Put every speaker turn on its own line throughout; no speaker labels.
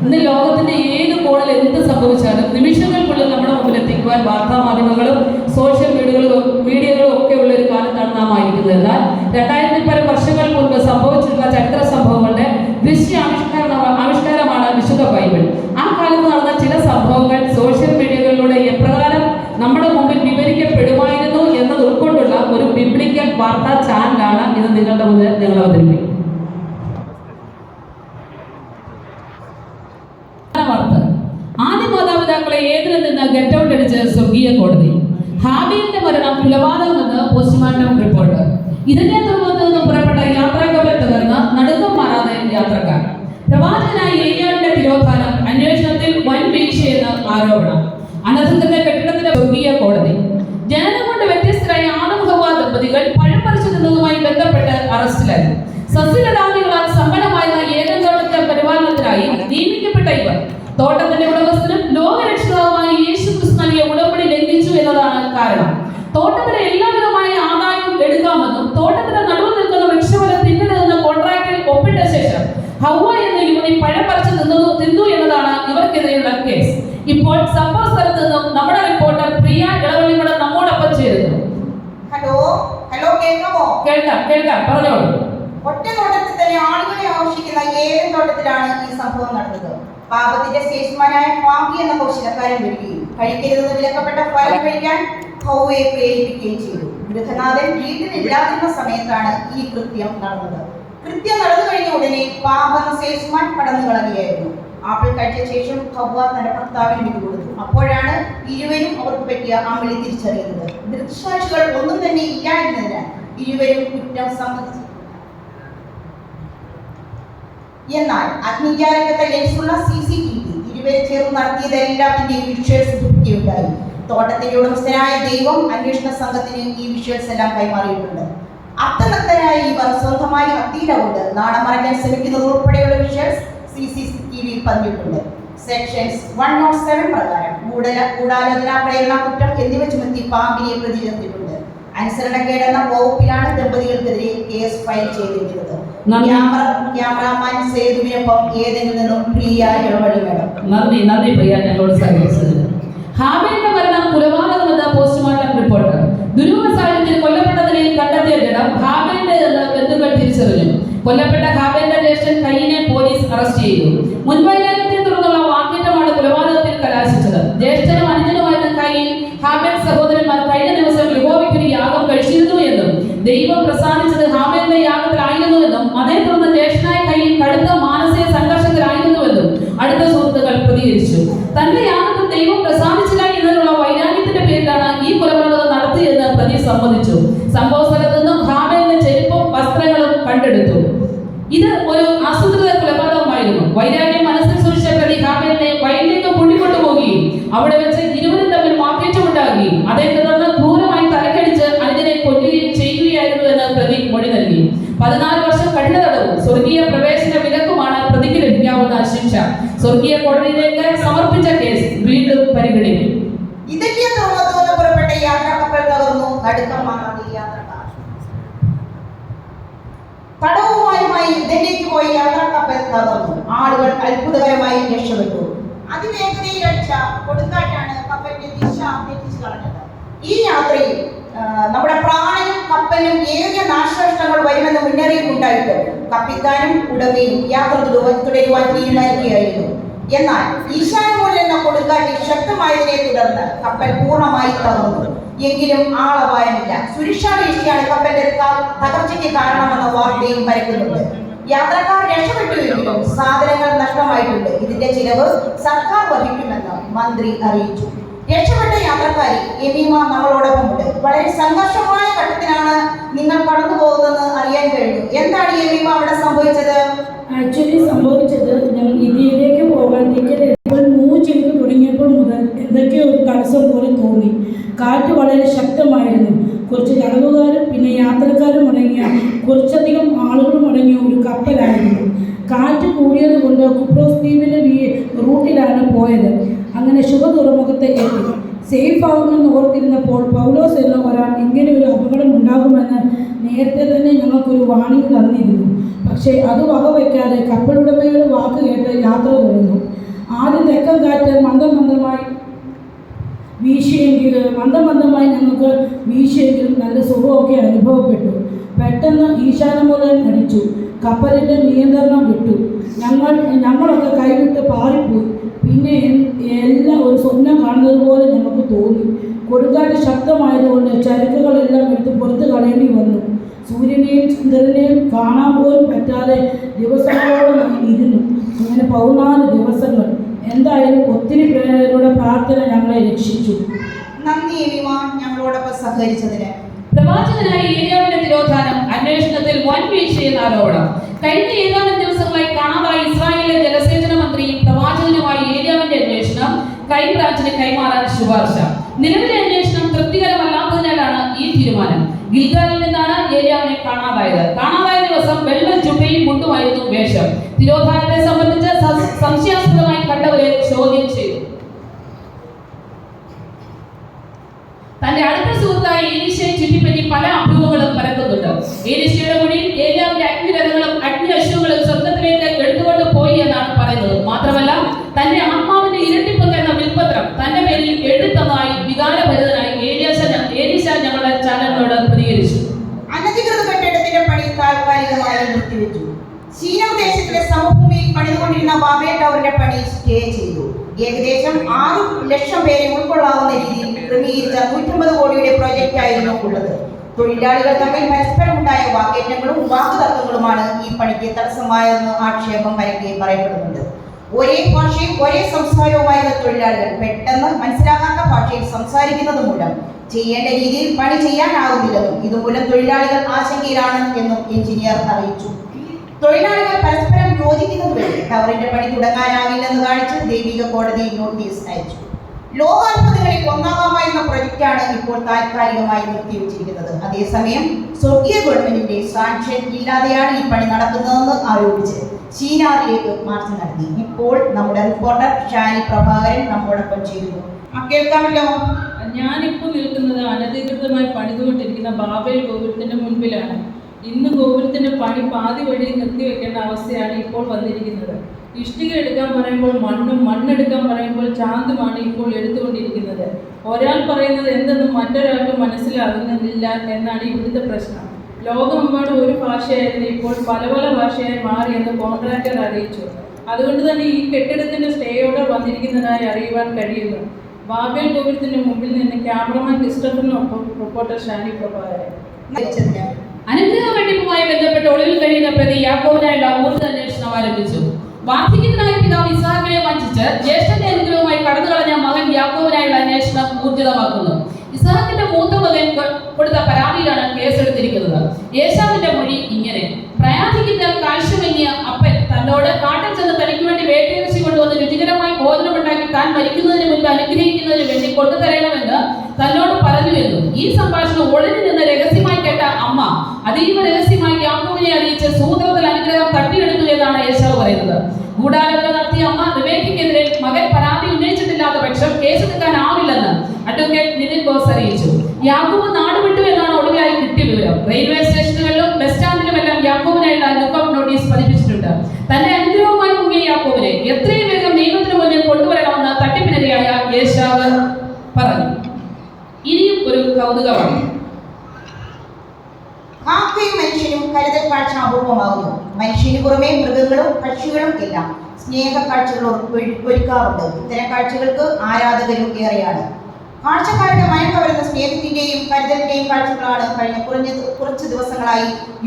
ഇന്ന് ലോകത്തിന്റെ ഏത് കോണിൽ എന്ത് സംഭവിച്ചാലും നിമിഷങ്ങൾക്കുള്ളിൽ നമ്മുടെ മുമ്പിൽ എത്തിക്കുവാൻ വാർത്താ മാധ്യമങ്ങളും സോഷ്യൽ മീഡിയകളും മീഡിയകളും ഒക്കെ ഉള്ള ഒരു കാലത്താണ് നാം ആയിരിക്കുന്നത്. എന്നാൽ രണ്ടായിരത്തി പല വർഷങ്ങൾ മുൻപ് സംഭവിച്ചിട്ടുള്ള ചരിത്ര സംഭവങ്ങളുടെ ദൃശ്യ ആവിഷ്കാര ആവിഷ്കാരമാണ് വിശുദ്ധ ബൈബിൾ. ആ കാലത്ത് നടന്ന ചില സംഭവങ്ങൾ സോഷ്യൽ മീഡിയകളിലൂടെ എപ്രകാരം നമ്മുടെ മുമ്പിൽ വിവരിക്കപ്പെടുമായിരുന്നു എന്നത് ഉൾക്കൊണ്ടുള്ള ഒരു ബിബ്ലിക്കൽ വാർത്താ ചാനലാണ് ഇത് നിങ്ങളുടെ മുന്നിൽ ഞങ്ങൾ അവതരിപ്പിക്കും. ആദ്യ മാതാപിതാക്കളെ ഏതിൽ നിന്ന് ഗെറ്റ് ഔട്ട് അടിച്ച് സ്വർഗീയ കോടതി? ഹാബിലിന്റെ മരണം കൊലപാതകമെന്ന് പോസ്റ്റ്മോർട്ടം റിപ്പോർട്ട്. ഇതിനെ തുടർന്ന് നിന്നും പുറപ്പെട്ട യാത്രാക്കപ്പൽ തകർന്ന് നടുക്കം മാറാതെ യാത്രക്കാർ പ്രവാചകനായ ഏലിയാവിന്റെ തിരോധാനം അന്വേഷണത്തിൽ വൻ വീഴ്ചയെന്ന് ആരോപണം അനധികൃത കെട്ടിടത്തിന്റെ സ്വർഗീയ കോടതി ജനനം കൊണ്ട് വ്യത്യസ്തരായ ആണുമുഖവ ദമ്പതികൾ പഴം പറിച്ചു നിന്നതുമായി ബന്ധപ്പെട്ട് അറസ്റ്റിലായി സസ്യലതാദികളാൽ സമ്പന്നമായിരുന്ന ഏകൻ തോട്ടത്തെ പരിപാലനത്തിനായി നിയമിക്കപ്പെട്ട ഇവർ തോട്ടത്തിന്റെ ഉടമസ്ഥനും ലോകരക്ഷിതാവുമായ യേശു ക്രിസ്തു നൽകിയ ഉടമ്പടി ലംഘിച്ചു എന്നതാണ് കാരണം. തോട്ടത്തിലെ എല്ലാവിധമായ ആദായവും എടുക്കാമെന്നും തോട്ടത്തിന്റെ നടുവ് നിൽക്കുന്ന വൃക്ഷഫലം തിന്നരുതെന്ന് കോൺട്രാക്റ്റിൽ ഒപ്പിട്ട ശേഷം ഹൗവ എന്ന യുവതി പഴം പറിച്ചു തിന്നു തിന്നു എന്നതാണ് ഇവർക്കെതിരെയുള്ള കേസ്. ഇപ്പോൾ സംഭവ സ്ഥലത്ത് നിന്നും നമ്മുടെ റിപ്പോർട്ടർ പ്രിയ ഇളവള്ളിമട നമ്മോടൊപ്പം ചേരുന്നു.
ഹലോ? ഹലോ കേൾക്കാമോ?
കേൾക്കാം കേൾക്കാം പറഞ്ഞോളൂ.
ഒറ്റ തോട്ടത്തിൽ തന്നെ ആളുകളെ ആവശ്യിക്കുന്ന ഏഴ് തോട്ടത്തിലാണ് ഈ സംഭവം നടന്നത്. പാപത്തിന്റെ ശേഷമാനായ പാപി എന്ന കൗശലക്കാരൻ വരികയും കഴിക്കരുതെന്ന് വിലക്കപ്പെട്ട ഫലം കഴിക്കാൻ ഹൗവയെ പ്രേരിപ്പിക്കുകയും ചെയ്തു. ഗൃഹനാഥൻ വീട്ടിലില്ലാതിരുന്ന സമയത്താണ് ഈ കൃത്യം നടന്നത്. കൃത്യം നടന്നു കഴിഞ്ഞ ഉടനെ പാപം ശേഷമാൻ കടന്നു കളയുകയായിരുന്നു ആപ്പിൾ കഴിച്ച ശേഷം ഹൗവ തന്റെ ഭർത്താവിന് വിട്ടുകൊടുത്തു അപ്പോഴാണ് ഇരുവരും അവർക്ക് പറ്റിയ അമ്പിളി തിരിച്ചറിയുന്നത്. ദൃക്സാക്ഷികൾ ഒന്നും തന്നെ ഇല്ലായിരുന്നതിനാൽ ഇരുവരും കുറ്റം സമ്മതിച്ചു. എന്നാൽ അഗ്നിജാലകത്തെ ലെൻസുള്ള സി സി ടി വി ഇരുവരും ചേർന്ന് നടത്തിയതെല്ലാം ഇതിന്റെ വിഷ്വൽസ് ലഭിക്കുകയുണ്ടായി തോട്ടത്തിന്റെ ഉടമസ്ഥനായ ദൈവം അന്വേഷണ സംഘത്തിന് ഈ വിഷ്വൽസ് എല്ലാം കൈമാറിയിട്ടുണ്ട്. അർത്ഥനഗ്നരായ ഇവർ സ്വന്തമായി അത്തീര കൊണ്ട് നാണം മറയ്ക്കാൻ ശ്രമിക്കുന്നത് ഉൾപ്പെടെയുള്ള വിഷ്വൽസ് സി സി ടി വിയിൽ പതിഞ്ഞിട്ടുണ്ട്. സെക്ഷൻസ് വൺ നോട്ട് സെവൻ പ്രകാരം ഗൂഢല ഗൂഢാലോചന പ്രേരണ കുറ്റം എന്നിവ ചുമത്തി പാമ്പിനെ പ്രതി അനുസരണക്കേടെന്ന വകുപ്പിലാണ് ദമ്പതികൾക്കെതിരെ കേസ് ഫയൽ ചെയ്തിരിക്കുന്നത്. ക്യാമറാമാൻ സേതുവിനൊപ്പം ഏതെങ്കിലും നിന്നും പ്രിയ ഇടപെടി വേണം.
നന്ദി നന്ദി പ്രിയ ഞങ്ങളോട് സഹകരിച്ചതിന്. ഹാബിലിന്റെ മരണം കൊലപാതകമെന്ന് പോസ്റ്റ്മോർട്ടം റിപ്പോർട്ട്. ദുരൂഹ സാഹചര്യത്തിൽ കൊല്ലപ്പെട്ട നിലയിൽ കണ്ടെത്തിയ ജഡം ഹാബിലിന്റെ ബന്ധുക്കൾ തിരിച്ചറിഞ്ഞു. കൊല്ലപ്പെട്ട ഹാബിലിന്റെ ജ്യേഷ്ഠൻ കയ്യിനെ പോലീസ് അറസ്റ്റ് ചെയ്തു. മുൻവൈരാഗ്യത്തെ സമ്മതിച്ചു സംഭവ സ്ഥലത്ത് നിന്നും ഹാബേലിന്റെ ചെരുപ്പും വസ്ത്രങ്ങളും കണ്ടെടുത്തു. ഇത് ഒരു ആസൂത്രിത കൊലപാതകമായിരുന്നു. വൈരാഗ്യം മനസ്സിൽ സൂക്ഷിച്ച പ്രതി ഹാബേലിനെ വയലിലേക്ക് കൊണ്ടുപോവുകയും അവിടെ വെച്ച് ഇരുവരും തമ്മിൽ മാറ്റേറ്റമുണ്ടാകുകയും അതേ തുടർന്ന് ക്രൂരമായി തലക്കടിച്ച് അനുജനെ കൊല്ലുകയും ചെയ്യുകയായിരുന്നു എന്ന് പ്രതി മൊഴി നൽകി. പതിനാല് വർഷം കഠിന തടവും സ്വർഗീയ പ്രവേശന വിലക്കുമാണ് പ്രതിക്ക് ലഭിക്കാവുന്ന ശിക്ഷ. സ്വർഗീയ കോടതിയിലേക്ക് സമർപ്പിച്ച കേസ് വീണ്ടും പരിഗണിക്കും
ഇതല്ലേ തുറമുഖത്ത് നിന്ന് പുറപ്പെട്ട യാത്രാ കപ്പൽ തകർന്നു നടുക്കം മാറാതെ യാത്രക്കാർ തടവുമായുമായി ഇതിലേക്ക് പോയ യാത്രാ കപ്പൽ തകർന്നു ആളുകൾ അത്ഭുതകരമായി രക്ഷപ്പെട്ടു. അതിവേഗതയിൽ അടിച്ച കൊടുങ്കാറ്റാണ് കപ്പലിന്റെ ദിശ തെറ്റിച്ചു കളഞ്ഞത്. ഈ യാത്രയിൽ നമ്മുടെ പ്രാണനും കപ്പലിനും ഏറിയ നാശനഷ്ടങ്ങൾ വരുമെന്ന് മുന്നറിയിപ്പ് ഉണ്ടായിട്ടും കപ്പിത്താനും ഉടമയും യാത്ര തുടരുവാൻ തീരുമാനിക്കുകയായിരുന്നു. എന്നാൽ ഈശാനമൂലം എന്ന കൊടുങ്കാറ്റ് ശക്തമായതിനെ തുടർന്ന് കപ്പൽ പൂർണമായി തകർന്നു. എങ്കിലും ആളപായമില്ല സുരക്ഷാ വീഴ്ചയാണ് കപ്പലിന്റെ തകർച്ചയ്ക്ക് കാരണമെന്ന വാർത്തയും പരക്കുന്നുണ്ട്. യാത്രക്കാർ രക്ഷപ്പെട്ടുവെങ്കിലും സാധനങ്ങൾ നഷ്ടമായിട്ടുണ്ട്. ഇതിന്റെ ചിലവ് സർക്കാർ വഹിക്കുമെന്ന് മന്ത്രി അറിയിച്ചു. രക്ഷപ്പെട്ട യാത്രക്കാരി എമീമ നമ്മളോടൊപ്പമുണ്ട്. വളരെ സംഘർഷമായ ഘട്ടത്തിലാണ് നിങ്ങൾ കടന്നു പോകുന്നതെന്ന് അറിയാൻ കഴിഞ്ഞു. എന്താണ് എമീമ അവിടെ സംഭവിച്ചത്?
ആക്ച്വലി സംഭവിച്ചത് ഞങ്ങൾ ഇന്ത്യയിലേക്ക് പോകാൻ തടസ്സം പോലെ തോന്നി. കാറ്റ് വളരെ ശക്തമായിരുന്നു. കുറച്ച് തടവുകാരും പിന്നെ യാത്രക്കാരും അടങ്ങിയ കുറച്ചധികം ആളുകളും അടങ്ങിയ ഒരു കപ്പലായിരുന്നു. കാറ്റ് കൂടിയത് കൊണ്ട് കുപ്രോസ് ദ്വീപിന്റെ റൂട്ടിലാണ് പോയത്. അങ്ങനെ ശുഭ തുറമുഖത്തെ എത്തി. സേഫ് ആകുമെന്ന് ഓർത്തിരുന്നപ്പോൾ പൗലോസ് എന്ന ഒരാൾ ഇങ്ങനെ ഒരു അപകടം ഉണ്ടാകുമെന്ന് നേരത്തെ തന്നെ ഞങ്ങൾക്കൊരു വാണിംഗ് തന്നിരുന്നു. പക്ഷേ അത് വകവയ്ക്കാതെ കപ്പലുടമയുടെ വാക്ക് കേട്ട് യാത്ര തുടർന്നു. ആദ്യം തെക്കൻ കാറ്റ് മന്ദം മന്ദമായി വീശിയെങ്കിൽ മന്ദം മന്ദമായി ഞങ്ങൾക്ക് വീശിയെങ്കിലും നല്ല സുഖമൊക്കെ അനുഭവപ്പെട്ടു. പെട്ടെന്ന് ഈശാനമൂലൻ അടിച്ചു കപ്പലിന്റെ നിയന്ത്രണം വിട്ടു. ഞങ്ങൾ ഞങ്ങളൊക്കെ കൈവിട്ട് പാറിപ്പോയി. പിന്നെ എല്ലാം ഒരു സ്വപ്നം കാണുന്നത് പോലെ നമുക്ക് തോന്നി. കൊടുങ്കാറ്റ് ശക്തമായതുകൊണ്ട് ചരക്കുകളെല്ലാം
സഹകരിച്ചതിന്
പ്രവാചകനായ ഏലിയാവിന്റെ തിരോധാനം അന്വേഷണത്തിൽ വൻ വീഴ്ചയെന്ന ആരോപണം കഴിഞ്ഞ ഏതാനും ദിവസങ്ങളായി കാണാതായ ഇസ്രായേലിലെ ജലസേചന മന്ത്രിയും പ്രവാചകനുമായ ഏലിയാവിന്റെ അന്വേഷണം ക്രൈംബ്രാഞ്ചിന് കൈമാറാൻ ശുപാർശ. നിലവിലെ അന്വേഷണം തൃപ്തികരമല്ലാത്തതിനാലാണ് ഈ തീരുമാനം. ഗിൽഗാലിൽ നിന്നാണ് ഏലിയാവിനെ കാണാതായത്. കാണാതായ ദിവസം വെള്ള ജുബയും മുണ്ടുമായിരുന്നു വേഷം. തിരോധാനത്തെ സംബന്ധിച്ച് സംശയാസ്പദമായി കണ്ടവരെ ചോദ്യം ചെയ്തു. തന്റെ അടുത്ത സുഹൃത്തായ ഏലീശയെ ചുറ്റിപ്പറ്റി പല അഭിമുഖങ്ങളും പരക്കുന്നുണ്ട്. ഏലീശയുടെ മുടിയിൽ ഏലിയാവിന്റെ അഗ്നിരഥങ്ങളും അഗ്നി അശ്വങ്ങളും സ്വർഗത്തിലേക്ക് എടുത്തുകൊണ്ട് പോയി എന്നാണ് പറയുന്നത്. മാത്രമല്ല തന്റെ ആത്മാവിന്റെ ഇരട്ടിപ്പൊക്കെ എന്ന വിൽപത്രം തന്റെ പേരിൽ എഴുത്തതായി വികാരഭരിതനായി ഏലിയാശ ഏലീശ ഞങ്ങളുടെ ചാനലിനോട് പ്രതികരിച്ചു.
അനധികൃത കെട്ടിടത്തിന്റെ പണി താൽക്കാലികമായി നിർത്തിവെച്ചു. ചീന ദേശത്തിലെ സമഭൂമിയിൽ പണിതുകൊണ്ടിരുന്ന ബാബേ ടവറിന്റെ പണി സ്റ്റേ ചെയ്തു. ഏകദേശം ആറ് ലക്ഷം പേരെ ഉൾക്കൊള്ളാവുന്ന രീതിയിൽ ക്രമീകരിച്ച നൂറ്റമ്പത് കോടിയുടെ പ്രോജക്റ്റ് ആയിരുന്നു ഉള്ളത്. തൊഴിലാളികൾ തമ്മിൽ പരസ്പരം ഉണ്ടായ വാക്കേറ്റങ്ങളും വാക്കുതർക്കങ്ങളുമാണ് ഈ പണിക്ക് തടസ്സമായെന്ന് ആക്ഷേപം പരക്കെ പറയപ്പെടുന്നുണ്ട്. ഒരേ ഭാഷയും ഒരേ സംസ്കാരവുമായിരുന്ന തൊഴിലാളികൾ പെട്ടെന്ന് മനസ്സിലാകാത്ത ഭാഷയിൽ സംസാരിക്കുന്നത് മൂലം ചെയ്യേണ്ട രീതിയിൽ പണി ചെയ്യാനാവുന്നില്ലെന്നും ഇതുമൂലം തൊഴിലാളികൾ ആശങ്കയിലാണ് എന്നും എഞ്ചിനീയർ അറിയിച്ചു. തൊഴിലാളികൾ പരസ്പരം യോജിക്കുന്നത് വഴി ടവറിന്റെ പണി തുടങ്ങാനാവില്ലെന്ന് കാണിച്ച് ദൈവിക കോടതി നോട്ടീസ് അയച്ചു. ലോകാത്ഭുതങ്ങളിൽ പ്രൊജക്റ്റ് പ്രൊജക്റ്റാണ് ഇപ്പോൾ താൽക്കാലികമായി നിർത്തിവെച്ചിരിക്കുന്നത്. അതേസമയം സ്വർഗീയ ഗവൺമെന്റിന്റെ സാക്ഷ്യം ഇല്ലാതെയാണ് ഈ പണി നടക്കുന്നതെന്ന് ആരോപിച്ച് ചീനാറിലേക്ക് മാർച്ച് നടത്തി. ഇപ്പോൾ നമ്മുടെ റിപ്പോർട്ടർ ഷാനി പ്രഭാകരൻ നമ്മോടൊപ്പം ആ കേൾക്കാമല്ലോ?
ഞാനിപ്പോൾ നിൽക്കുന്നത് അനധികൃതമായി പണിതുകൊണ്ടിരിക്കുന്ന ബാബേൽ ഗോപുരത്തിന്റെ മുൻപിലാണ്. ഇന്ന് ഗോപുരത്തിന്റെ പണി പാതി വഴി നിർത്തിവെക്കേണ്ട അവസ്ഥയാണ് ഇപ്പോൾ വന്നിരിക്കുന്നത്. ഇഷ്ടിക എടുക്കാൻ പറയുമ്പോൾ മണ്ണും മണ്ണെടുക്കാൻ പറയുമ്പോൾ ചാന്തുമാണ് ഇപ്പോൾ എടുത്തുകൊണ്ടിരിക്കുന്നത്. ഒരാൾ പറയുന്നത് എന്തെന്നും മറ്റൊരാൾക്ക് മനസ്സിലാകുന്നില്ല എന്നാണ് ഇവിടുത്തെ പ്രശ്നം. ലോകമെമ്പാടും ഒരു ഭാഷയായിരുന്നു ഇപ്പോൾ പല പല ഭാഷയായി മാറിയെന്ന് കോൺട്രാക്ടർ അറിയിച്ചു. അതുകൊണ്ട് തന്നെ ഈ കെട്ടിടത്തിന്റെ സ്റ്റേ ഓർഡർ വന്നിരിക്കുന്നതായി അറിയുവാൻ കഴിയുന്നു. ബാബേൽ ഗോപുരത്തിന്റെ മുമ്പിൽ നിന്ന് ക്യാമറമാൻ ക്രിസ്റ്റഫറിനൊപ്പം റിപ്പോർട്ടർ ഷാനി പ്രഭാകരൻ.
അനുഗ്രഹ വെട്ടിപ്പുമായി ബന്ധപ്പെട്ട് ഒളിവിൽ കഴിയുന്ന പ്രതി യാക്കോബിനായുള്ള ഊർജ അന്വേഷണം ആരംഭിച്ചു. വാർദ്ധക്യത്തിനായ പിതാവ് ഇസാഖിനെ വഞ്ചിച്ച് ജ്യേഷ്ഠന്റെ അനുഗ്രഹവുമായി കടന്നു കളഞ്ഞ മകൻ യാക്കോബിനായുള്ള അന്വേഷണം ഊർജിതമാക്കുന്നു. ഇസാഖിന്റെ മൂത്ത മകൻ കൊടുത്ത പരാതിയിലാണ് കേസെടുത്തിരിക്കുന്നത്. യേശാവിന്റെ മൊഴി ഇങ്ങനെ. പ്രയാധിക്കുന്ന കാഴ്ചമങ്ങിയ അപ്പൻ തന്നോട് കാട്ടിൽ ചെന്ന് തനിക്ക് വേണ്ടി വേട്ടയിറച്ചി കൊണ്ടുവന്ന് രുചികരമായി ഭോജനമുണ്ടാക്കി താൻ മരിക്കുന്നതിന് മുൻപ് അനുഗ്രഹിക്കുന്നതിന് വേണ്ടി കൊണ്ടുതരണമെന്ന് തന്നോട് പറഞ്ഞു എന്നും ഈ സംഭാഷണം ഒളിഞ്ഞു നിന്ന് രഹസ്യമായി കേട്ട അമ്മ അതീവ രഹസ്യമായി യാക്കോവിനെ അറിയിച്ച് സൂത്രത്തിൽ അനുഗ്രഹം തട്ടിയെടുത്തു എന്നാണ് യേശാവ് പറയുന്നത്. ഗൂഢാലോചന നടത്തിയ അമ്മ റിവേക്കിക്കെതിരെ മകൻ പരാതി ഉന്നയിച്ചിട്ടില്ലാത്ത പക്ഷം കേസ് കേസെടുക്കാനാവില്ലെന്ന് അഡ്വക്കേറ്റ് നിതിൻ ബോസ് അറിയിച്ചു. യാക്കോബ് നാട് വിട്ടു എന്നാണ് ഒടുവിലായി കിട്ടിയ വിവരം. റെയിൽവേ സ്റ്റേഷനുകളിലും ബസ് സ്റ്റാൻഡിലും സ്റ്റാൻഡിലുമെല്ലാം ലുക്ക് ഔട്ട് നോട്ടീസ് പതിപ്പിച്ചിട്ടുണ്ട്. തന്റെ അനുഗ്രഹവുമായി മുങ്ങിയ യാക്കോബിനെ എത്രയും വേഗം നിയമത്തിന് മുന്നിൽ കൊണ്ടുവരണമെന്ന് തട്ടിപ്പിനിരയായ യേശാവ് പറഞ്ഞു. ഒരു കൗതുകമാണ്.
കാക്കയും മനുഷ്യനും കരുതൽ കാഴ്ച അപൂർവമാകുന്നു. മനുഷ്യന് പുറമെ മൃഗങ്ങളും പക്ഷികളും എല്ലാം സ്നേഹ കാഴ്ചകൾ ഒരു- ഒരുക്കാറുണ്ട്. ഇത്തരം കാഴ്ചകൾക്ക് ആരാധകരും ഏറെയാണ്. കാഴ്ചക്കാരുടെ മനം കവരുന്ന സ്നേഹത്തിന്റെയും കരുതലിന്റെയും കാഴ്ചകളാണ് കഴിഞ്ഞ കുറഞ്ഞ കുറച്ച് ദിവസങ്ങളായി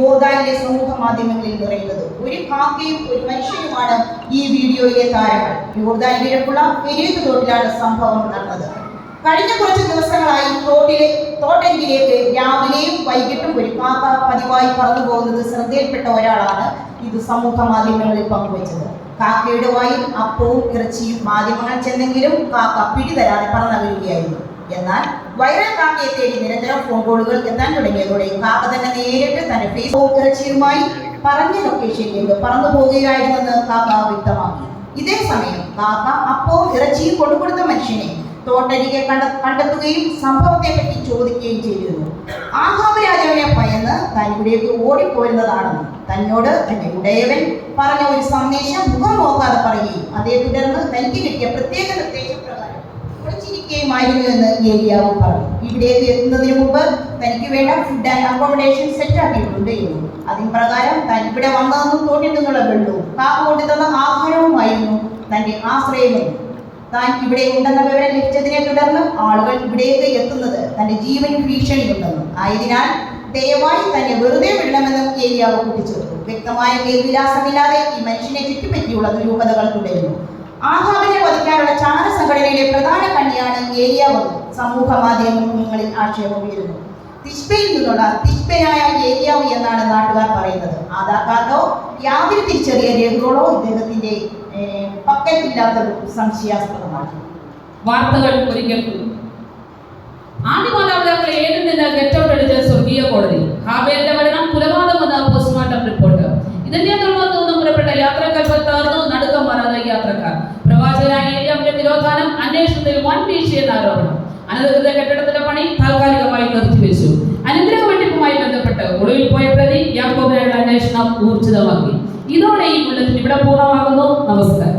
യോർദാനിലെ സമൂഹ മാധ്യമങ്ങളിൽ നിറയുന്നത്. ഒരു കാക്കയും ഒരു മനുഷ്യനുമാണ് ഈ വീഡിയോയിലെ താരങ്ങൾ. യോർദാൻ കിഴക്കുള്ള പെരിയ തോട്ടിലാണ് സംഭവം നടന്നത്. കഴിഞ്ഞ കുറച്ച് ദിവസങ്ങളായി തോട്ടിലെ തോട്ടരികിലേക്ക് രാവിലെയും വൈകിട്ടും ഒരു കാക്ക പതിവായി പറന്നു പോകുന്നത് ശ്രദ്ധയിൽപ്പെട്ട ഒരാളാണ് ഇത് സമൂഹ മാധ്യമങ്ങളിൽ പങ്കുവച്ചത്. കാക്കയുടെ വായിൽ അപ്പവും ഇറച്ചിയും മാധ്യമങ്ങൾ ചെന്നെങ്കിലും കാക്ക പിടിതരാതെ പറന്നകലുകയായിരുന്നു എന്നാൽ വൈറൽ കാക്കയെ തേടി നിരന്തരം ഫോൺ കോളുകൾ എത്താൻ തുടങ്ങിയതോടെ കാക്ക തന്നെ നേരിട്ട് തന്റെ ഫേസ്ബുക്ക് ഇറച്ചിയുമായി പറഞ്ഞ ലൊക്കേഷനിലേക്ക് പറന്നു പോകുകയായിരുന്നെന്ന് കാക്ക വ്യക്തമാക്കി. ഇതേ സമയം കാക്ക അപ്പവും ഇറച്ചിയും കൊണ്ടുകൊടുത്ത മനുഷ്യനെ തോട്ടരികെ കണ്ട കണ്ടെത്തുകയും സംഭവത്തെ പറ്റി ചോദിക്കുകയും ചെയ്തിരുന്നു. ആഹാബ് രാജാവിനെ ഭയന്ന് താൻ ഇവിടേക്ക് ഓടിപ്പോരുന്നതാണെന്ന്. തന്നോട് തന്റെ ഉടയവൻ പറഞ്ഞ ഒരു സന്ദേശം മുഖം നോക്കാതെ പറയുകയും അതേ തുടർന്ന് തനിക്ക് കിട്ടിയ പ്രത്യേക നിർദ്ദേശപ്രകാരം ഒളിച്ചിരിക്കുകയുമായിരുന്നു എന്ന് ഏലിയാവ് പറഞ്ഞു. ഇവിടേക്ക് എത്തുന്നതിന് മുമ്പ് തനിക്ക് വേണ്ട ഫുഡ് ആൻഡ് അക്കോമഡേഷൻ സെറ്റ് ആക്കിയിട്ടുണ്ട് എന്നും. അതിന് പ്രകാരം താൻ ഇവിടെ വന്നതെന്നും തോട്ടിൽ നിന്നുള്ള വെള്ളവും കാക്ക കൊണ്ട് തന്ന ആഹാരവുമായിരുന്നു തന്റെ ആശ്രയമെന്നും. താൻ ഇവിടെ ഉണ്ടെന്ന വിവരം ലഭിച്ചതിനെ തുടർന്ന് ആളുകൾ ഇവിടേക്ക് എത്തുന്നത് തന്റെ ജീവൻ ഭീഷണിയുണ്ടെന്നും ആയതിനാൽ ദയവായി തന്നെ വെറുതെ വിടണമെന്നും ഏലിയാവ് കൂട്ടിച്ചേർത്തു. വ്യക്തമായ മേൽവിലാസമില്ലാതെ ഈ മനുഷ്യനെ ചുറ്റിപ്പറ്റിയുള്ള ദുരൂഹതകൾ തുടരുന്നു. ആഹാബിനെ വധിക്കാനുള്ള ചാര സംഘടനയുടെ പ്രധാന കണ്ണിയാണ് ഏലിയാവ് സമൂഹ മാധ്യമങ്ങളിൽ ആക്ഷേപം ഉയരുന്നു. തിഷ്പയിൽ നിന്നുള്ള തിഷ്പനായ ഏലിയാവ് എന്നാണ് നാട്ടുകാർ പറയുന്നത്. ആധാർ കാർഡോ യാതൊരു തിരിച്ചറിയ രേഖകളോ ഇദ്ദേഹത്തിന്റെ ഏഹ്, പക്കലില്ലാത്തത് സംശയാസ്പദമാണ്.
വാർത്തകൾ ഒരിക്കൽ കൂടി. ആദ്യ മാതാപിതാക്കളെ ഏതിൽ നിന്ന് ഗെറ്റ് ഔട്ട് അടിച്ച സ്വർഗീയ കോടതി? ഹാബേലിന്റെ മരണം കുലപാതകം പോസ്റ്റ്മോർട്ടം റിപ്പോർട്ട് ഇതിന്റെ തുടർന്ന് നിന്നും പുറപ്പെട്ട യാത്രക്കാർ തകർന്നു നടുക്കം മാറാതെ യാത്രക്കാർ. പ്രവാചകനായ ഏലിയാവിന്റെ തിരോധാനം അന്വേഷണത്തിൽ വൻ വീഴ്ചയെന്ന ആരോപണം. അനധികൃത കെട്ടിടത്തിന്റെ പണി താൽക്കാലികമായി നിർത്തിവെച്ചു. അനുഗ്രഹ വെട്ടിപ്പുമായി ബന്ധപ്പെട്ട് ഒടുവിൽ പോയ പ്രതി യാക്കോബിനായുള്ള അന്വേഷണം ഊർജിതമാക്കി. ഇതോടെ ഈ ബുള്ളറ്റിൻ ഇവിടെ പൂർണമാകുന്നു. നമസ്കാരം.